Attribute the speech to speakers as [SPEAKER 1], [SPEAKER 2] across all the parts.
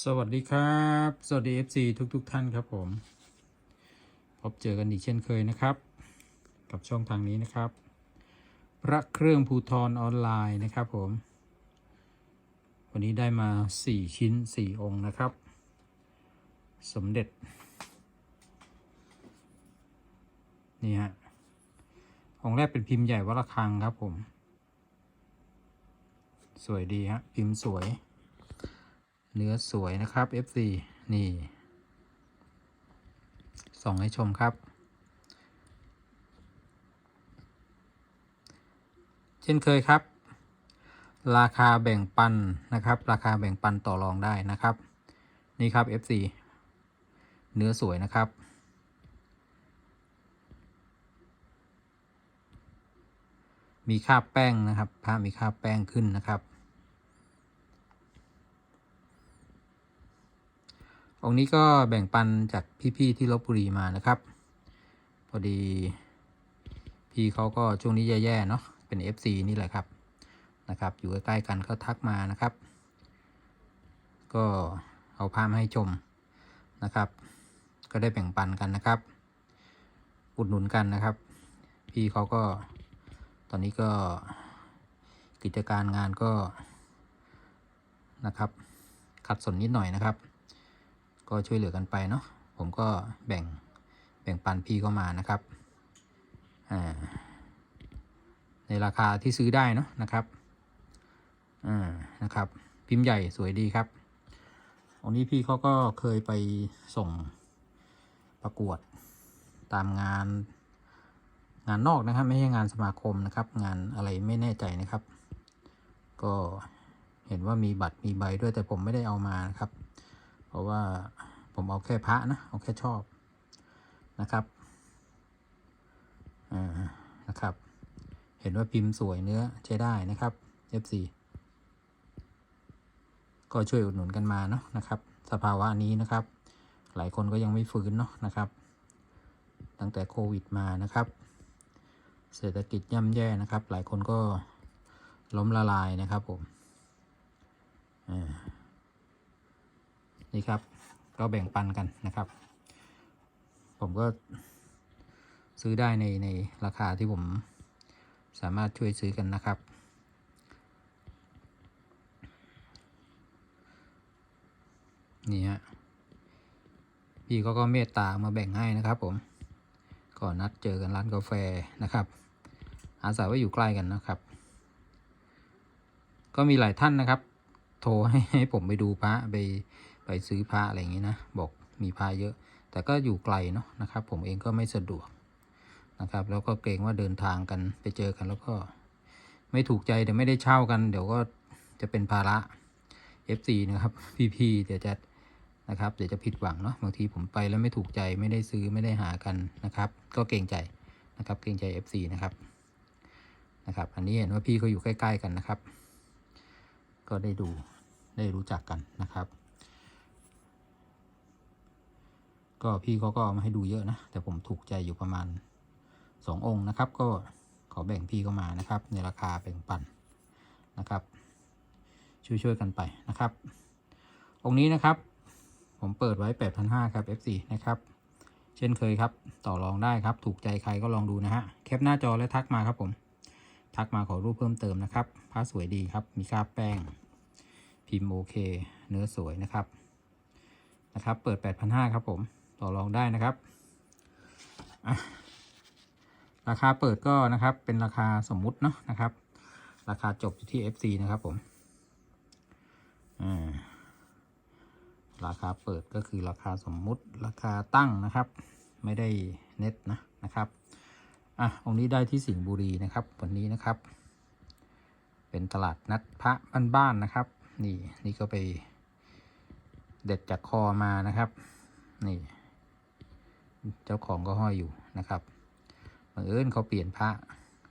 [SPEAKER 1] สวัสดีครับ สวัสดี FC ทุกๆทท่านครับผม พบเจอกันอีกเช่นเคยนะครับ กับช่องทางนี้นะครับ พระเครื่องภูทรออนไลน์นะครับผม วันนี้ได้มา 4 ชิ้น 4 องค์นะครับ สมเด็จ นี่ฮะ องค์แรกเป็นพิมพ์ใหญ่วัดระฆังครับผม สวยดีฮะ พิมพ์สวย เนื้อสวยนะครับ FC นี่ ส่องให้ชมครับ เช่นเคยครับ ราคาแบ่งปันนะครับ ราคาแบ่งปันต่อรองได้นะครับ นี่ครับ FC เนื้อสวยนะครับมีคราแป้งนะครับผ้ามีคราแป้งขึ้นนะครับ องค์นี้ก็แบ่งปันจากพี่ๆที่ลบบุรีมานะครับ พอดี พี่เขาก็ช่วงนี้แย่ๆเนาะเป็น FC นี่แหละครับนะครับ อยู่ใกล้ๆกันก็ทักมานะครับ ก็เอาภาพให้ชมนะครับ ก็ได้แบ่งปันกันนะครับ อุดหนุนกันนะครับ พี่เขาก็ตอนนี้ก็กิจการงานก็นะครับ ขัดสนนิดหน่อยนะครับ ก็ช่วยเหลือกันไปเนาะผมก็แบ่งแบ่งปันพี่เข้ามานะครับอ่าในราคาที่ซื้อได้เนาะนะครับอ่านะครับ พิมพ์ใหญ่สวยดีครับองนี้พี่เขาก็เคยไปส่งประกวดตามงานงานนอกนะครับ ไม่ใช่งานสมาคมนะครับ งานอะไรไม่แน่ใจนะครับ ก็เห็นว่ามีบัตรมีใบด้วยแต่ผมไม่ได้เอามานะครับ เพราะว่าผมเอาแค่พระนะ เอาแค่ชอบนะครับอ่านะครับ เห็นว่าพิมพ์สวยเนื้อใช้ได้นะครับ F4 ก็ช่วยอุดหนุนกันมาเนาะนะครับ สภาวะนี้นะครับ หลายคนก็ยังไม่ฟื้นเนาะนะครับ ตั้งแต่โควิดมานะครับ เศรษฐกิจย่ำแย่นะครับ หลายคนก็ล้มละลายนะครับผมอ่า นี่ครับ ก็แบ่งปันกันนะครับ ผมก็ซื้อได้ในในราคาที่ผมสามารถช่วยซื้อกันนะครับ นี่ฮะพี่เขาก็เมตตามาแบ่งให้นะครับผมก็นัดเจอกันร้านกาแฟนะครับ อาศัยว่าอยู่ใกล้กันนะครับ ก็มีหลายท่านนะครับ โทรให้ให้ผมไปดูพระไป ไปซื้อพระอะไรอย่างนี้นะ บอกมีพระเยอะ แต่ก็อยู่ไกลเนาะนะครับ ผมเองก็ไม่สะดวกนะครับ แล้วก็เกรงว่าเดินทางกันไปเจอกันแล้วก็ ไม่ถูกใจเดี๋ยวไม่ได้เช่ากัน เดี๋ยวก็จะเป็นภาระ FC นะครับพี่ๆเดี๋ยวจะนะครับเดี๋ยวจะผิดหวังเนาะบางทีผมไปแล้วไม่ถูกใจไม่ได้ซื้อไม่ได้หากันนะครับ ก็เกรงใจนะครับเกรงใจ FC นะครับนะครับ อันนี้เห็นว่าพี่เขาอยู่ใกล้ ๆ กันนะครับ ก็ได้ดูได้รู้จักกันนะครับ ก็พี่เขาก็เอามาให้ดูเยอะนะ แต่ผมถูกใจอยู่ประมาณสององค์นะครับ ก็ขอแบ่งพี่เข้ามานะครับ ในราคาแบ่งปันนะครับ ช่วยๆกันไปนะครับ องค์นี้นะครับ ผมเปิดไว้ 8,500 ครับ F4 นะครับ เช่นเคยครับ ต่อรองได้ครับ ถูกใจใครก็ลองดูนะฮะ แคปหน้าจอและทักมาครับผม ทักมาขอรูปเพิ่มเติมนะครับผ้าสวยดีครับ มีคราบแป้ง พิมพ์โอเค เนื้อสวยนะครับ นะครับ เปิด 8,500 ครับผม ต่อรองได้นะครับ ราคาเปิดก็นะครับเป็นราคาสมมุติเนาะนะครับ ราคาจบอยู่ที่ FC นะครับผมราคาเปิดก็คือราคาสมมุติราคาตั้งนะครับ ไม่ได้เน็ตนะนะครับอะองค์นี้ได้ที่สิงห์บุรีนะครับวันนี้นะครับ เป็นตลาดนัดพระบ้านๆนะครับ นี่นี่ก็ไปเด็ดจากคอมานะครับ นี่ เจ้าของก็ห้อยอยู่นะครับบังเอิญเขาเปลี่ยนพระ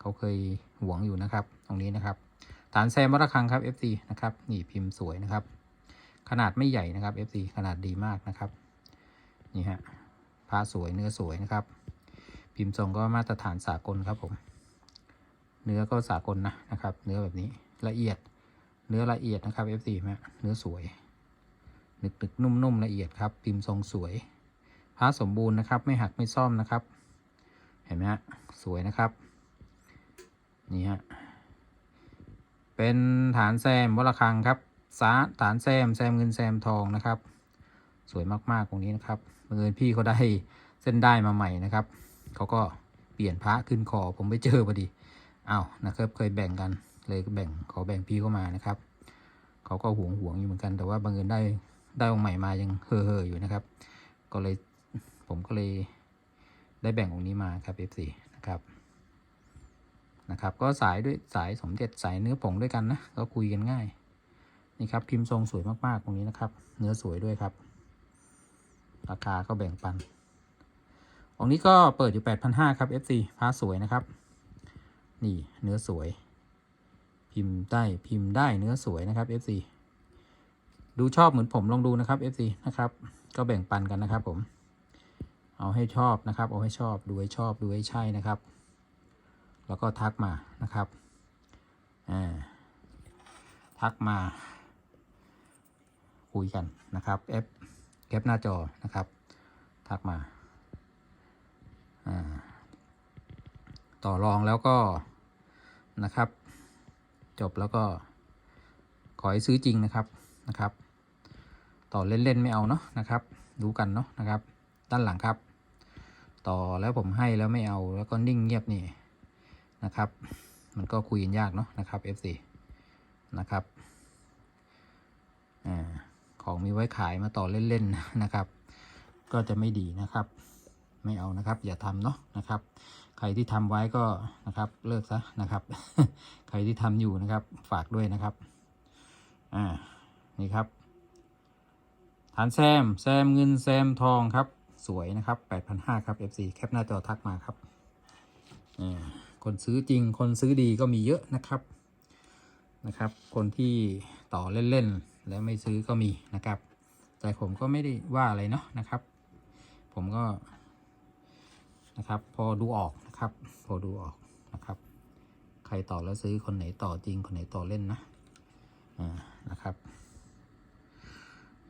[SPEAKER 1] เขาเคยหวงอยู่นะครับ ตรงนี้นะครับ ฐานแซมวัดระฆังครับ FC นะครับนี่พิมพ์สวยนะครับ ขนาดไม่ใหญ่นะครับ FC ขนาดดีมากนะครับนี่ฮะผ้าสวยเนื้อสวยนะครับ พิมพ์ทรงก็มาตรฐานสากลครับผมเนื้อก็สากลนะนะครับ เนื้อแบบนี้ละเอียด เนื้อละเอียดนะครับ F4 ฮะเนื้อสวยหนึกหนึกนุ่มนุ่มละเอียดครับ พิมพ์ทรงสวย พระสมบูรณ์นะครับ ไม่หักไม่ซ่อมนะครับ เห็นไหมฮะสวยนะครับนี่ฮะเป็นฐานแซมวรคังครับสาฐานแซมแซมเงินแซมทองนะครับ สวยมากๆตรงนี้นะครับบังเอิญพี่เขาได้เส้นได้มาใหม่นะครับเขาก็เปลี่ยนพระขึ้นคอผมไปเจอพอดีอ้าวนะครับเคยแบ่งกันเลยก็แบ่งขอแบ่งพี่เข้ามานะครับเขาก็หวงหวงอยู่เหมือนกันแต่ว่าบังเอิญได้ได้องค์ใหม่มายังเฮ่อๆอยู่นะครับ ก็เลย ผมก็เลยได้แบ่งองค์นี้มาครับ F4 นะครับนะครับ ก็สายด้วยสายสมเด็จสายเนื้อผงด้วยกันนะก็คุยกันง่ายนี่ครับพิมพ์ทรงสวยมากๆตรงนี้นะครับ เนื้อสวยด้วยครับ ราคาก็แบ่งปันองนี้ก็เปิดอยู่ 8,500 ครับ FC พาสวยนะครับ นี่เนื้อสวย พิมพ์ได้พิมพ์ได้เนื้อสวยนะครับ FC ดูชอบเหมือนผมลองดูนะครับ FC นะครับ ก็แบ่งปันกันนะครับผม เอาให้ชอบนะครับ เอาให้ชอบดูให้ชอบดูให้ใช่นะครับ แล้วก็ทักมานะครับอ่าทักมา คุยกันนะครับเอฟแคปหน้าจอนะครับ ทักมาอ่าต่อรองแล้วก็นะครับ จบแล้วก็ขอให้ซื้อจริงนะครับนะครับ ต่อเล่นๆไม่เอาเนาะนะครับ ดูกันเนาะนะครับ ด้านหลังครับ ต่อแล้วผมให้แล้วไม่เอาแล้วก็นิ่งเงียบนี่นะครับ มันก็คุยกันยากเนาะนะครับ FC นะครับอ่าของมีไว้ขายมาต่อเล่นๆนะครับ ก็จะไม่ดีนะครับ ไม่เอานะครับ อย่าทำเนาะนะครับ ใครที่ทำไว้ก็นะครับเลิกซะนะครับ ใครที่ทำอยู่นะครับ ฝากด้วยนะครับอ่านี่ครับฐานแซมแซมเงินแซมทองครับ สวยนะครับ 8,500 ครับ FC แคปหน้าจอทักมาครับอ่าคนซื้อจริง คนซื้อดีก็มีเยอะนะครับนะครับ คนที่ต่อเล่นๆ แล้วไม่ซื้อก็มีนะครับ แต่ผมก็ไม่ได้ว่าอะไรเนาะนะครับ ผมก็นะครับพอดูออกนะครับ พอดูออกนะครับ ใครต่อแล้วซื้อคนไหนต่อจริงคนไหนต่อเล่นนะอ่านะครับ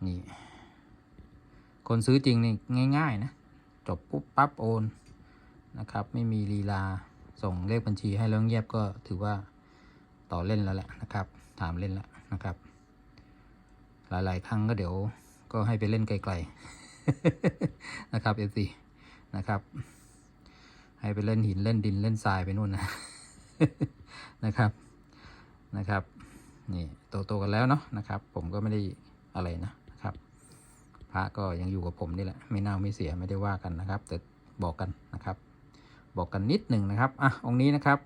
[SPEAKER 1] นี่ คนซื้อจริงนี่ง่าย ๆ นะ จบปุ๊บปั๊บโอนนะครับ ไม่มีลีลาส่งเลขบัญชีให้แล้วเงียบก็ถือว่าต่อเล่นแล้วแหละนะครับ ถามเล่นแล้วนะครับ หลายๆ ครั้งก็เดี๋ยวก็ให้ไปเล่นไกลๆนะครับเอฟซีนะครับ ให้ไปเล่นหินเล่นดินเล่นทรายไปนู่นนะนะครับนะครับนี่โตๆกันแล้วเนาะนะครับ ผมก็ไม่ได้อะไรนะ พระก็ยังอยู่กับผมนี่แหละ ไม่เน่าไม่เสียไม่ได้ว่ากันนะครับ แต่บอกกันนะครับ บอกกันนิดหนึ่งนะครับอะองค์นี้นะครับ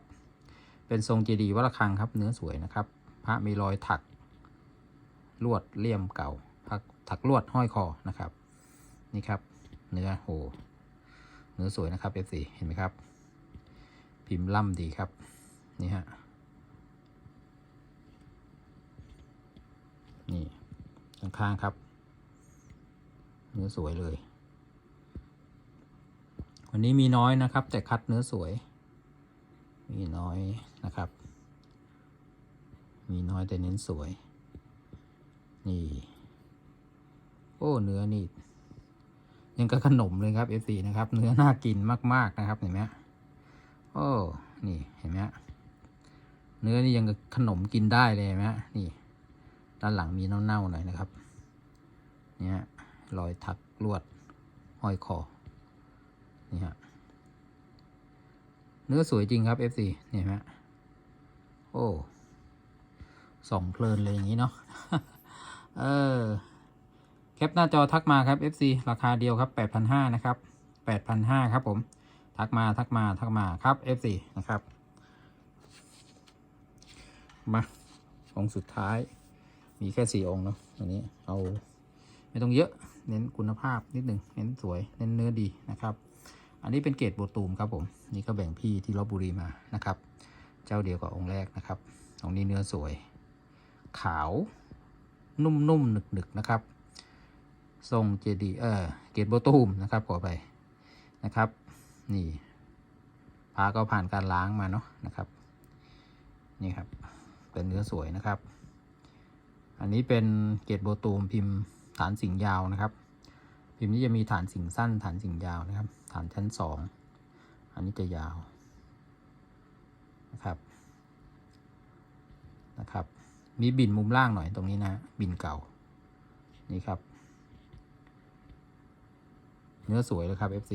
[SPEAKER 1] เป็นทรงเจดีย์วัดระฆังครับ เนื้อสวยนะครับ พระมีรอยถัก ลวดเลี่ยมเก่าพักถักลวดห้อยคอนะครับ นี่ครับ เนื้อโหเนื้อสวยนะครับ F4 เห็นไหมครับ พิมพ์ล่ำดีครับ นี่ฮะนี่ข้างๆครับ เนื้อสวยเลย วันนี้มีน้อยนะครับ แต่คัดเนื้อสวย มีน้อยนะครับ มีน้อยแต่เน้นสวย นี่ โอ้เนื้อนี่ยังกับขนมเลยครับ F4 นะครับ เนื้อน่ากินมาก ๆนะครับเห็นไหมฮะโอ้นี่เห็นไหมฮะเนื้อนี่ยังกับขนมกินได้เลยเห็นไหมฮะนี่ ด้านหลังมีเน่าๆหน่อยนะครับ เนี่ย รอยถักลวดห้อยคอนี่ฮะเนื้อสวยจริงครับ F4 เนี่ยฮะโอ้ส่องเพลินเลยอย่างนี้เนาะเออแคปหน้าจอทักมาครับ FC ราคาเดียวครับ 8,500นะครับ 8,500ครับผม ทักมาทักมาทักมาครับ FC นะครับ มาองค์สุดท้ายมีแค่สี่องค์เนาะอันนี้เอาไม่ต้องเยอะ เน้นคุณภาพนิดหนึ่งเน้นสวยเน้นเนื้อดีนะครับ อันนี้เป็นเกรดโบตูมครับผมนี่ก็แบ่งพี่ที่ลบบุรีมานะครับ เจ้าเดียวกับองค์แรกนะครับองนี้เนื้อสวย ขาวนุ่มๆหนึกๆนะครับ ทรงเจดีเออเกตโบตูมนะครับขอไปนะครับ นี่พาก็ผ่านการล้างมาเนาะนะครับ นี่ครับเป็นเนื้อสวยนะครับ อันนี้เป็นเกตโบตูมพิมพ์ ฐานสิ่งยาวนะครับ พิมพ์นี้จะมีฐานสิ่งสั้น ฐานสิ่งยาวนะครับ ฐานชั้นสองอันนี้จะยาวนะครับนะครับ มีบินมุมล่างหน่อยตรงนี้นะบินเก่านี่ครับ เนื้อสวยเลยครับ FC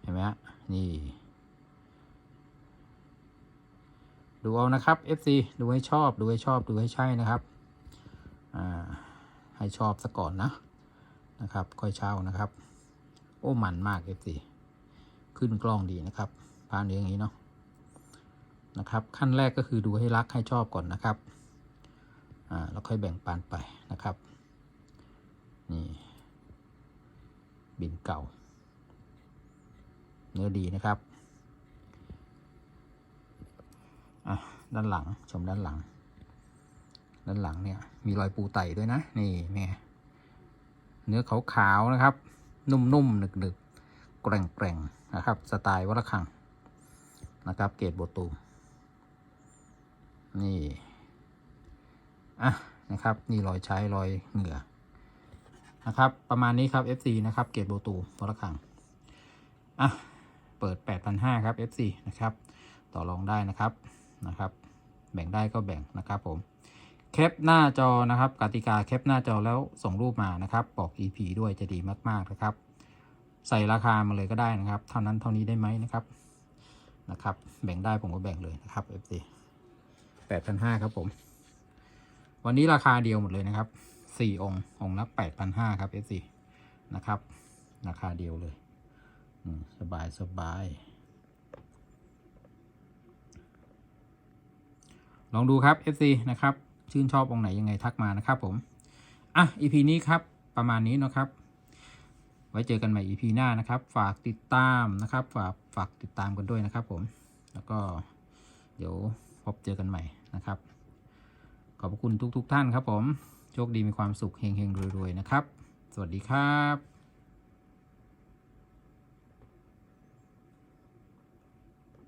[SPEAKER 1] เห็นไหมฮะนี่ดูเอานะครับ FC ดูให้ชอบ ดูให้ชอบ ดูให้ใช่นะครับ อ่า ให้ชอบซะก่อนนะนะครับ ค่อยเช่านะครับ โอ้มันมาก FC ขึ้นกล้องดีนะครับพานเลี้ยงอย่างนี้เนาะนะครับ ขั้นแรกก็คือดูให้รักให้ชอบก่อนนะครับอ่าแล้วค่อยแบ่งปันไปนะครับ นี่บินเก่า เนื้อดีนะครับอะด้านหลังชมด้านหลัง ด้านหลังเนี่ยมีรอยปูไต่ด้วยนะนี่เนี่ยเนื้อขาวๆนะครับ นุ่มๆหนึกๆแกร่งๆนะครับ สไตล์วัลคังนะครับ เกรดโบตูมนี่อะนะครับ นี่รอยใช้รอยเหงื่อนะครับ ประมาณนี้ครับ FC นะครับ เกรดโบตูมวัลคังอะเปิด 8,500 ครับ FC นะครับ ต่อรองได้นะครับนะครับ แบ่งได้ก็แบ่งนะครับผม แคปหน้าจอนะครับกติกาแคปหน้าจอแล้วส่งรูปมานะครับบอก EP ด้วยจะดีมาก ๆ นะครับ ใส่ราคามาเลยก็ได้นะครับ เท่านั้นเท่านี้ได้ไหมนะครับนะครับ แบ่งได้ผมก็แบ่งเลยนะครับ FC 8,500ครับผม วันนี้ราคาเดียวหมดเลยนะครับ4องค์องค์ละ8,500ครับ FC นะครับ ราคาเดียวเลยสบายสบายลองดูครับ FC นะครับ ชื่นชอบองค์ไหนยังไงทักมานะครับผม อะ EP นี้ครับประมาณนี้นะครับ ไว้เจอกันใหม่ EP หน้านะครับ ฝากติดตามนะครับฝากฝากติดตามกันด้วยนะครับผม แล้วก็เดี๋ยวพบเจอกันใหม่นะครับ ขอบคุณทุกๆทท่านครับผม โชคดีมีความสุขเฮงๆรวยๆนะครับ สวัสดีครับ